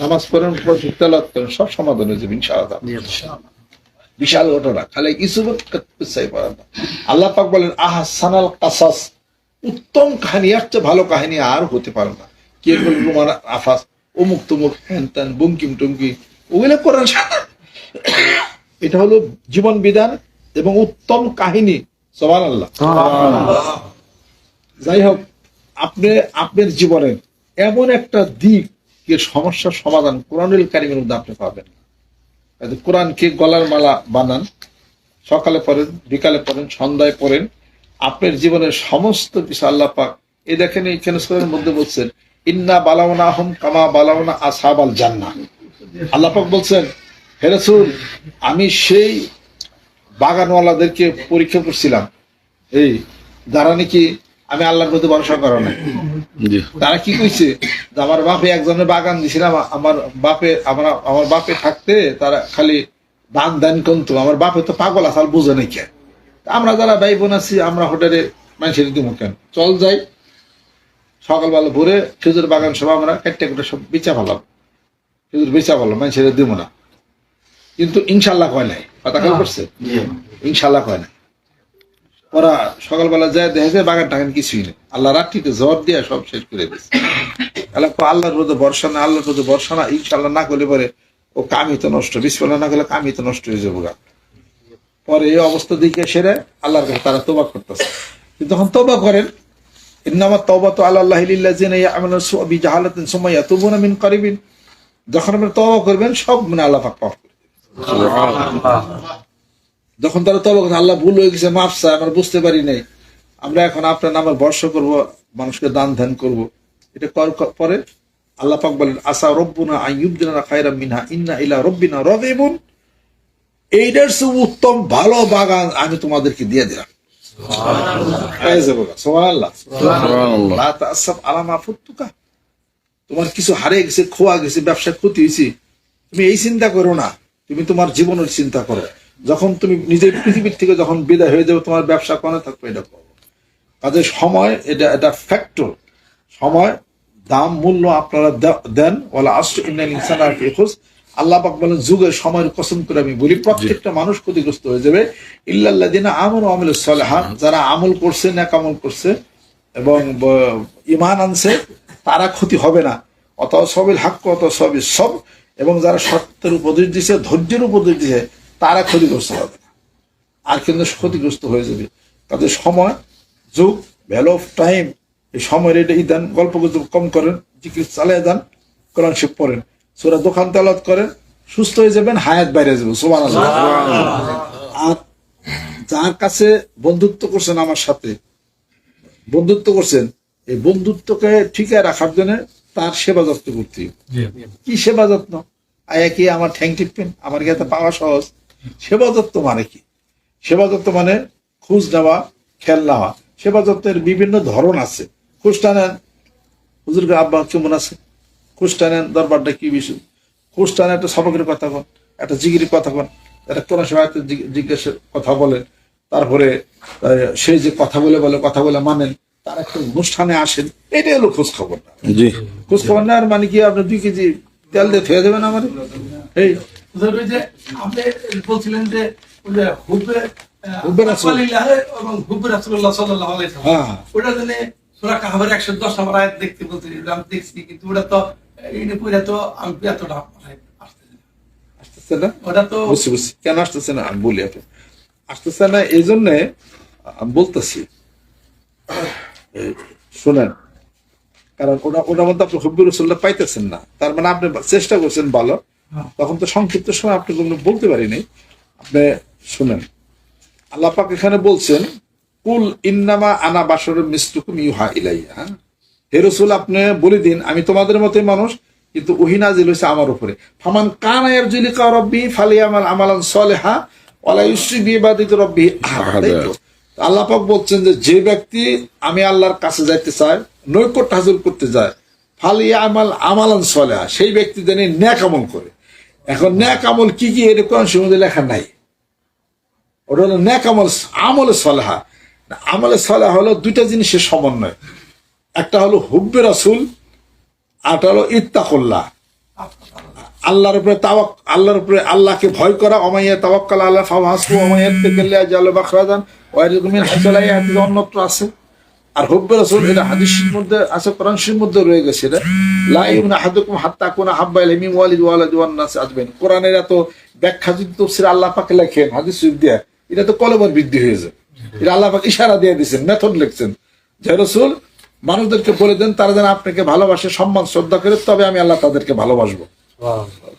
নামাজ পড়েন প্রচুর তেলাত করেন সব সমাধান হয়ে যাবে ইনশাআল্লাহ। বিশাল ঘটনা। খালি ইসুবত আল্লাহ পাক বলেন আহা সানাল কাসাস। উত্তম কাহিনী এর চেয়ে ভালো কাহিনী আর হতে পারে না। কে বলল রুমান আফাস অমুক তমুক হ্যান ত্যান বুমকিম টুমকি ওগুলো করেন এটা হলো জীবন বিধান এবং উত্তম কাহিনী। সবান আল্লাহ যাই হোক আপনি আপনার জীবনের এমন একটা দিক সমস্যার সমাধান কোরআনুল কারিমের মধ্যে আপনি পাবেন। কোরআনকে গলার মালা বানান, সকালে পড়েন, বিকালে পড়েন, সন্ধ্যায় পড়েন, আপনার জীবনের সমস্ত কিছু আল্লাহ পাক এই দেখেন এইখানে সুরের মধ্যে বলছেন, ইন্না বালাওনা আহম কামা বালাওনা আসাব আল জান্না আল্লাহ পাক বলছেন, হে রাসূল, আমি সেই বাগানওয়ালাদেরকে পরীক্ষা করছিলাম। এই, যারা নাকি আমি আল্লাহর প্রতি ভরসা করো নাই। জি। তারা কি কইছে? আমার বাপে একজনের বাগান দিছিলাম আমার বাপে আমার আমার বাপে থাকতে তারা খালি দান দান কন্ত আমার বাপে তো পাগল আসাল বুঝে নাই কেন তা আমরা যারা ভাই বোন আছি আমরা হোটেলে মানুষের দিব কেন? চল যাই। সকালবেলা ভোরে খেজুর বাগান সব আমরা কাটতে কুটে সব বেচা ফেলাম। খেজুর বেচা ফেলাম মানুষের দিব না। কিন্তু ইনশাল্লাহ কয় নাই। কথা খেয়াল করছে? ইনশাল্লাহ কয় নাই। ওরা সকালবেলা যায় দেখে যায় বাগান টাগান কিছুই নেই। আল্লাহ রাত্রিতে জ্বর দিয়ে সব শেষ করে দিয়েছে। আল্লাহ আল্লাহর রোদে বর্ষা না, আল্লাহর রোদে বর্ষা না ইনশাল্লাহ না করলে পরে ও কামি তো নষ্ট। বিসমিল্লাহ না করলে কামি তো নষ্ট হয়ে যাব গা। পরে এই অবস্থা দিকে সেরে আল্লাহর কাছে তারা তোবা করতেছে। কিন্তু যখন তোবা করেন, ইন্নামা তওবা তো আল্লাহ বিজাহালাতিন সুম্মা ইয়াতুবুনা মিন কারিবিন। যখন আপনি তওবা করবেন, সব মানে আল্লাহ পাক দিবেন। যখন তারা তবা করে আল্লাহ ভুল হয়ে গেছে মাফ চায় আমরা বুঝতে পারি নাই। আমরা এখন আপনার নামে বর্ষ করব মানুষকে দান ধ্যান করব। এটা কর কর- পরে আল্লাহ পাক বলেন আসা রব্বুনা আইয়ুবদিনা খায়রা মিনহা ইন্না ইলা রব্বিনা রাগিবুন। এইটার চেয়ে উত্তম ভালো বাগান আমি তোমাদেরকে দিয়ে দিলাম। এই যে বলো, সুবহানাল্লাহ। সুবহানাল্লাহ। লা তাআসাফ আলা মা ফুতুকা। তোমার কিছু হারিয়ে গেছে খোয়া গেছে ব্যবসা ক্ষতি হয়েছে। তুমি এই চিন্তা করো না তুমি তোমার জীবনের চিন্তা করো। যখন তুমি নিজের পৃথিবীর থেকে যখন বিদায় হয়ে যাবে, তোমার ব্যবসা কোনে থাকবে, এটা করো। কাজে সময়, এটা এটা ফ্যাক্টর সময়, দাম, মূল্য আপনারা দেন। ওলা আশ্র ইন্নাল ইনসান আর আল্লাহ পাক বলেন, যুগের সময়ের কসম করে আমি বলি, প্রত্যেকটা মানুষ ক্ষতিগ্রস্ত হয়ে যাবে। ইল্লাল্লাযিনা আমানু ওয়া আমিলুস সালিহাত, যারা আমল করছে না কামল করছে, এবং ইমান আনছে, তারা ক্ষতি হবে না। অত সবিল হাক্ক অত সবই সব এবং যারা সত্যের উপদেশ দিছে, ধৈর্যের উপদেশ দিছে তারা ক্ষতিগ্রস্ত হবে। আর কিন্তু ক্ষতিগ্রস্ত হয়ে যাবে। তাদের সময় যুগ ভ্যালু অফ টাইম এই সময়ের এটা দেন গল্প গুজব কম করেন জিকির চালিয়ে দেন কোরআন শিব পড়েন। সুরা দোকান তেলত করেন সুস্থ হয়ে যাবেন হায়াত বাইরে যাবে সোমান আর যার কাছে বন্ধুত্ব করছেন আমার সাথে বন্ধুত্ব করছেন এই বন্ধুত্বকে ঠিকই রাখার জন্য তার সেবা যত্ন করতে কি সেবা যত্ন? আয়া কি আমার ঠ্যাং টিপবেন? আমার কাছে পাওয়া সহজ? সেবা যত্ন মানে কি? সেবা যত্ন মানে খোঁজ নেওয়া খেয়াল নেওয়া। সেবা যত্নের বিভিন্ন ধরন আছে। খোঁজটা নেন হুজুরকে আব্বা কেমন আছে? খোঁজটা নেন দরবারটা কি বিষয়? খোঁজটা নেন একটা সবকের কথা বল একটা জিগির কথা বল একটা কোন সময় একটা জিজ্ঞ- জিজ্ঞাসা কথা বলেন। তারপরে সে যে কথা বলে বলে কথা বলে মানেন তার একটা অনুষ্ঠানে আসেন এটাই হলো খোঁজ খবর। না খোঁজ খবর না আর মানে কি? আপনি দুই কেজি তেল দিয়ে থয়ে যাবেন আমার? এই যে আপনি বলছিলেন যে এবং। হ্যাঁ। ওটা জন্য সূরা কাহফের 110 নম্বর আয়াত দেখতে বলতে আমি দেখছি কিন্তু ওটা তো এই পুরো তো আমি এতটা আসতেছে না। ওটা তো বুঝছি বুঝছি। কেন আসতেছে না? আমি বলি আপনি। আসতেছে না এই জন্যে আমি বলতেছি শোনেন কারণ ওটা ওটার মধ্যে আপনি হব্বুর রসুল্লাহ পাইতেছেন না। তার মানে আপনি চেষ্টা করছেন ভালো। তখন তো সংক্ষিপ্ত সময় আপনি কোনো বলতে পারিনি আপনি শুনেন আল্লাহ পাক এখানে বলছেন কুল ইন্নামা আনা বাসর মিস্তুকুম ইউহা ইলাইয়া হ্যাঁ? হে রসুল আপনি বলে দিন আমি তোমাদের মতোই মানুষ কিন্তু ওহিনাজিল হয়েছে আমার উপরে ফামান কান ইয়ারজুলিকা রব্বি ফালিয়ামাল আমালান সলেহা ওয়ালা ইউসরি বিবাদিত রব্বি আহাদ। তাই তো? বলছেন যে যে ব্যক্তি আমি আল্লাহর কাছে যাইতে চাই নৈকট্য হাসিল করতে যায় ফালিয়া আমাল আমালান সলেহা সেই ব্যক্তি যেন ন্যাক আমল করে এখন ন্যাক আমল কি কি এটা কোরআন মধ্যে লেখা নাই। ওটা হলো ন্যাক আমল, আমলে সলেহা। আমলে সলেহা হলো দুইটা জিনিসের সমন্বয়। একটা হলো হুব্বে রাসুল আরটা হলো ইত্তাকুল্লাহ। আল্লাহর উপরে তাওয়াক, আল্লাহর উপরে আল্লাহকে ভয় করা অমাইয়া তাওয়াক্কাল আল্লাহ ফাহাসবু অমাইয়া তেকাল্লা জাল বাখরাজান ওয়াইরুকুম মিন অন্যত্র আছে। আর হুব্বে রাসূল এটা হাদিসের মধ্যে আছে কোরআন শরীফের মধ্যে রয়ে গেছে এটা। লা ইউমিনু আহাদুকুম হাত্তা কুনা হাব্বা ইলাইহি ওয়ালিদ ওয়ালাদ ওয়ান নাস আজমাইন। কোরআনের এত ব্যাখ্যা যদি তাফসীর আল্লাহ পাকে লেখেন হাদিস শরীফ দিয়ে এটা তো কলমের বৃদ্ধি হয়ে যায়। এটা আল্লাহ পাক ইশারা দিয়ে দিয়েছেন মেথড লিখছেন। যে রাসূল মানুষদেরকে বলে দেন তারা যেন আপনাকে ভালোবাসে সম্মান শ্রদ্ধা করে তবে আমি আল্লাহ তাদেরকে ভালোবাসবো।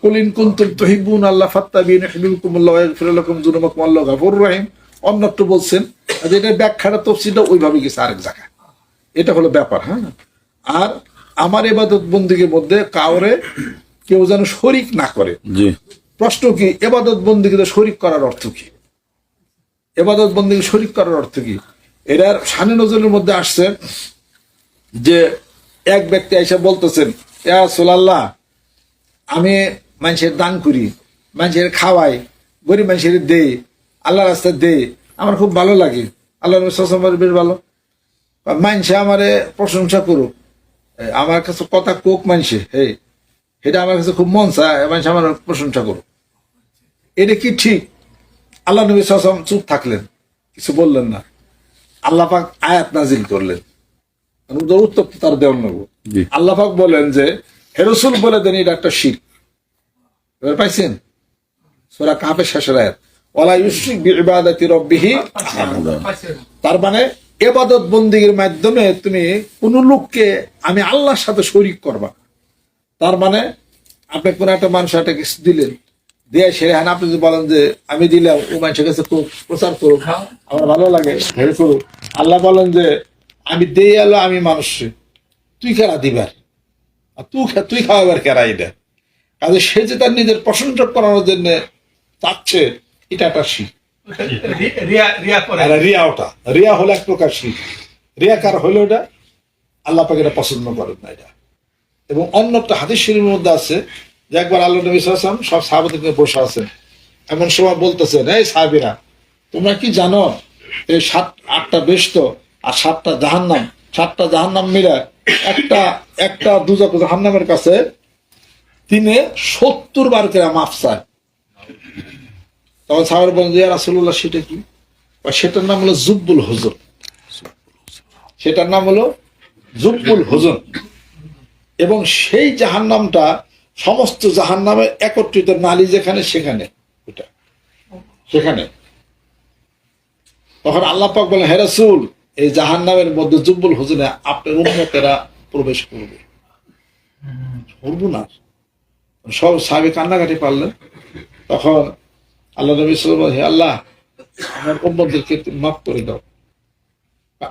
কুল ইন কুনতুম তুহিব্বুন আল্লাহ ফাত্তাবিন ইউহিব্বুকুমুল্লাহ ওয়া ইয়াগফির লাকুম যুনুবাকুম আল্লাহু গাফুরুর রহিম। অন্যত্র বলছেন যে এটা ব্যাখ্যাটা তফসিলটা ওইভাবে গেছে আরেক জায়গায়। এটা হলো ব্যাপার হ্যাঁ? আর আমার এবাদত বন্দিগের মধ্যে কাউরে কেউ যেন শরিক না করে। প্রশ্ন কি এবাদত বন্দিকে শরিক করার অর্থ কি? এবাদত বন্দীকে শরিক করার অর্থ কি? এটার সানে নজরের মধ্যে আসছে যে এক ব্যক্তি এসে বলতেছেন ইয়া সোলাল্লাহ আমি মানুষের দান করি মানুষের খাওয়াই গরিব মানুষের দেই আল্লাহ রাস্তায় দেই আমার খুব ভালো লাগে। আল্লাহ সসম্বার বেশ ভালো। মানুষে আমারে প্রশংসা করুক। আমার কাছে কথা কোক মানুষে হে। এটা আমার কাছে খুব মন চায় মানুষ আমার প্রশংসা করুক। এটা কি ঠিক? আল্লাহ নবী সাসম চুপ থাকলেন কিছু বললেন না। আল্লাহ পাক আয়াত নাজিল করলেন। আমি উত্তর তো তার দেওয়ার নেব। জি। আল্লাহ পাক বলেন যে হেরসুল বলে দেন এটা একটা এবার পাইছেন? সোরা কাপে শেষের আয়াত। ওলা ইউসিক বিবাদাতি রব্বিহি তার মানে এবাদত বন্দিগের মাধ্যমে তুমি কোন লোককে আমি আল্লাহর সাথে শরিক করবা। তার মানে আপনি কোন একটা মানুষ একটা কিছু দিলেন, দিয়ে সেরে হ্যাঁ আপনি যদি বলেন যে আমি দিলাম, ও মানুষের কাছে প্রচার করুক, আমার ভালো লাগে, হেরে করুক। আল্লাহ বলেন যে আমি দিয়ে এলো আমি মানুষ, তুই কেরা দিবার আর? তুই তুই খাওয়াবার কেরা এটা? কাজে সে যে তার নিজের প্রশংসা করানোর জন্য চাচ্ছে এটা একটা শিখ। রিয়া ওটা। হলো এক প্রকার শিখ। রিয়া কার হলো এটা? আল্লাহ পাকে এটা পছন্দ করেন না এটা। এবং অন্য একটা হাদিস শরীরের মধ্যে আছে যে একবার আল্লাহ নবী সব সাহাবাদেরকে বসে আছেন। এমন সময় বলতেছেন এই সাহাবিরা তোমরা কি জানো এই সাত আটটা বেষ্ট আর সাতটা জাহান্নাম? সাতটা জাহান্নাম মিলে একটা একটা দুজক জাহান্নামের কাছে তিনি সত্তর বার করে মাফ চায়। তখন সাহাবার বলেন যে রাসুল্লাহ সেটা কি? সেটার নাম হলো জুব্বুল হুজুর। সেটার নাম হলো জুব্বুল হুজুর। এবং সেই জাহান্নামটা সমস্ত জাহান্নামের একত্রিত নালী যেখানে, সেখানে। ওটা সেখানে। তখন আল্লাহ পাক বলেন, হে রাসূল, এই জাহান্নামের মধ্যে জুব্বুল হুজুরে আপনার উন্মতেরা প্রবেশ করবে। সর্বনাশ সব সাহেব কান্নাকাটি পারলেন। তখন আল্লাহ নবী সাল্লাম হে আল্লাহ, আমার উম্মতদেরকে মাফ করে দাও।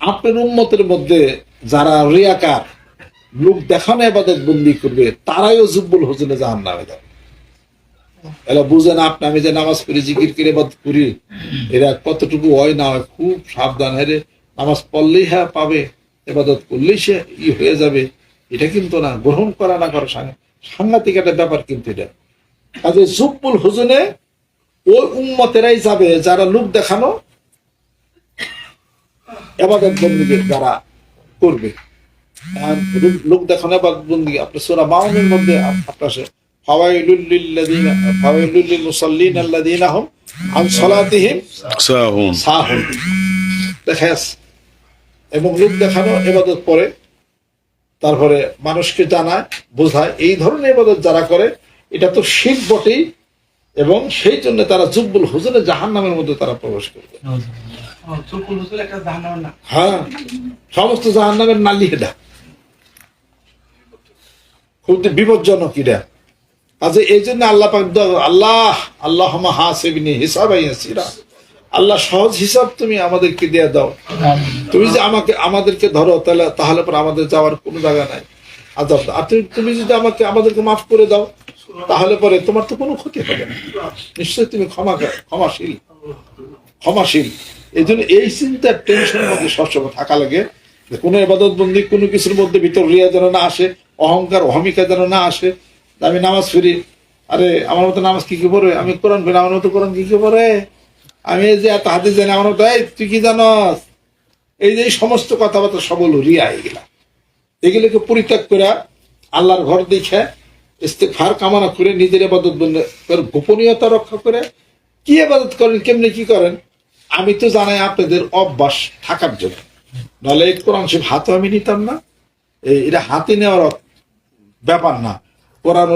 আপনার উম্মতের মধ্যে যারা রিয়াকার, লোক দেখানো এবাদত বন্দি করবে তারাইও জুব্বুল হোসেনে জাহান নামে যাবে এরা বুঝে না আপনি, আমি যে নামাজ পড়ি, জিকির করে এবাদত করি, এরা কতটুকু হয় না হয়, খুব সাবধান। হেরে নামাজ পড়লেই হ্যাঁ পাবে এবাদত করলেই সে ই হয়ে যাবে। এটা কিন্তু না, গ্রহণ করা না করা সাংঘা- সাংঘাতিক একটা ব্যাপার কিন্তু এটা। কাজে জুব্বুল হুজুনে ওই উম্মতেরাই যাবে যারা লোক দেখানো এবাদত বন্দীকে যারা করবে। আর লোক- দেখানো এবাদত বন্দী আপনার সোরা মাউনের মধ্যে আপনার এবং লোক দেখানো এবাদত পরে তারপরে মানুষকে জানায় বোঝায় এই ধরনের এবাদত যারা করে এটা তো শিখ বটেই এবং সেই জন্য তারা জুব্বুল হুজুরে জাহান নামের মধ্যে তারা প্রবেশ করবে। হ্যাঁ সমস্ত জাহান নামের নালি এটা খুব বিপজ্জনক এটা। আচ্ছা এই জন্য আল্লাহ পাক আল্লাহ আল্লাহ হাসিবিনি হিসাব আইয়াসিরা আল্লাহ সহজ হিসাব তুমি আমাদেরকে দিয়ে দাও। তুমি যে আমাকে আমাদেরকে ধরো তাহলে তাহলে পর আমাদের যাওয়ার কোনো জায়গা নাই। আজাব আর তুমি- তুমি যদি আমাকে আমাদেরকে মাফ করে দাও তাহলে পরে তোমার তো কোনো ক্ষতি হবে না। নিশ্চয়ই তুমি ক্ষমা ক্ষমাশীল। ক্ষমাশীল। এই জন্য এই চিন্তার টেনশনের মধ্যে সবসময় থাকা লাগে কোনো এবাদত বন্দি কোনো কিছুর মধ্যে ভিতর রিয়া যেন না আসে, অহংকার, অহমিকা যেন না আসে। আমি নামাজ ফিরি আরে, আমার মতো নামাজ কি কি পড়ে? আমি কোরআন ফিরি আমার মতো কোরআন কি কি পড়ে? আমি এই যে এত হাতে জানি, আমার মতো, এই তুই কি জানস? এই যে এই সমস্ত কথাবার্তা সবল রিয়া এগুলা এগুলোকে পরিত্যাগ করে আল্লাহর ঘর দেখে ইস্তেফার কামনা করে নিজের আবাদত গোপনীয়তা রক্ষা করে কি আবাদত করেন, কেমনি কি করেন, আমি তো জানাই আপনাদের অভ্যাস থাকার জন্য। নাহলে কোরআন শিব হাতও আমি নিতাম না এটা হাতে নেওয়ার ব্যাপার না। কোরআন